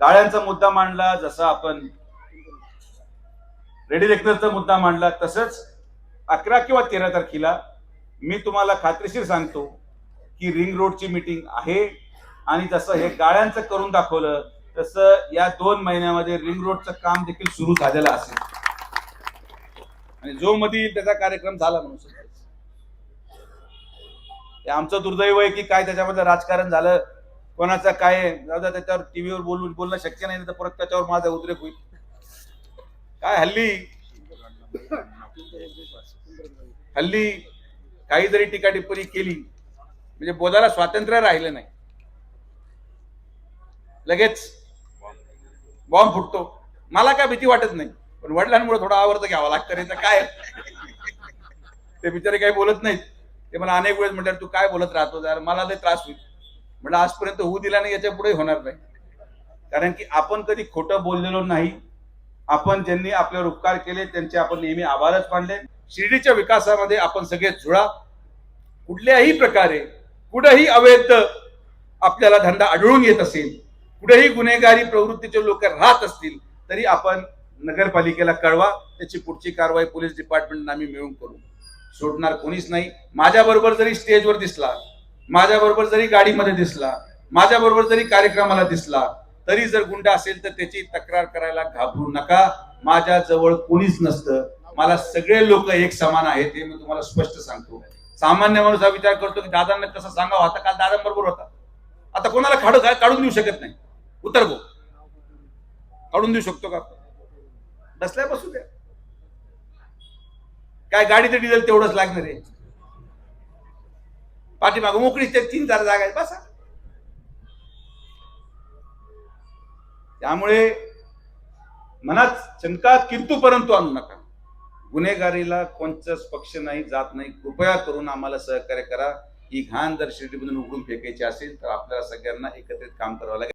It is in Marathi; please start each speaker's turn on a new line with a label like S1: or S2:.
S1: गाळ्यांचा मुद्दा मांडला जसा आपण रेडी लेक्नरचा मुद्दा मांडला तसंच अकरा किंवा तेरा तारखेला मी तुम्हाला खात्रीशीर सांगतो की रिंग रोडची मीटिंग आहे आणि जसं हे गाळ्यांचं करून दाखवलं तसं या दोन महिन्यामध्ये रिंग रोडचं काम देखील सुरू झालेलं असेल आणि जो मध्ये येईल त्याचा कार्यक्रम झाला म्हणून समजायचं. आमचं दुर्दैव आहे की काय त्याच्यामध्ये राजकारण झालं कोणाचा काय दादा त्याच्यावर टीव्हीवर बोलून बोलणं शक्य नाही तर परत त्याच्यावर माझा उद्रेक होईल. काय हल्ली? हल्ली काही जरी टीका टिप्पणी केली म्हणजे बोधाला स्वातंत्र्य राहिलं नाही. लगेच बॉम्ब फुटतो. मला काय भीती वाटत नाही पण वडिलांमुळे थोडा आवर्त घ्यावा लागतं नाही तर काय? ते बिचारे काही बोलत नाहीत. ते मला अनेक वेळेस म्हणतात तू काय बोलत राहतो जरा मला लय त्रास होईल. म्हटलं आजपर्यंत होऊ दिला नाही याच्यापुढे होणार नाही. कारण की आपण कधी खोटं बोललेलो नाही. आपण ज्यांनी आपल्यावर उपकार केले त्यांचे आपण नेहमी आभारच मानले. शिर्डीच्या विकासामध्ये आपण सगळे जुळा. कुठल्याही प्रकारे कुठेही अवैध आपल्याला धंदा आढळून येत असेल कुठेही गुन्हेगारी प्रवृत्तीचे लोक राहत असतील तरी आपण नगरपालिकेला कळवा. त्याची पुढची कारवाई पोलीस डिपार्टमेंट आम्ही मिळून करू. सोडणार कोणीच नाही. माझ्याबरोबर जरी स्टेजवर दिसला माझ्या बरोबर जरी गाडीमध्ये दिसला माझ्या बरोबर जरी कार्यक्रमाला दिसला तरी जर गुंड असेल तर त्याची तक्रार करायला घाबरू नका. माझ्या जवळ कोणीच नसतं. मला सगळे लोक एक समान आहेत हे मी तुम्हाला स्पष्ट सांगतो. सामान्य माणूस हा विचार करतो की दादांना कसं सांगावं? आता काल दादांबरोबर होता. आता कोणाला काढू काढून देऊ शकत नाही. उत्तर गो. काढून देऊ शकतो का? बसलाय बसू द्या. काय गाडीचं डिझेल तेवढंच लागणार आहे. पाठीमागं मोकळीच ते तीन चार जागा आहेत बसा. त्यामुळे मनात शंका किंतू परंतु आणू नका. गुन्हेगारीला कोणताच पक्ष नाही जात नाही. कृपया करून आम्हाला सहकार्य करा. ही घाण जर शिर्डीमधून उघडून फेकायची असेल तर आपल्याला सगळ्यांना एकत्रित काम करावं लागेल.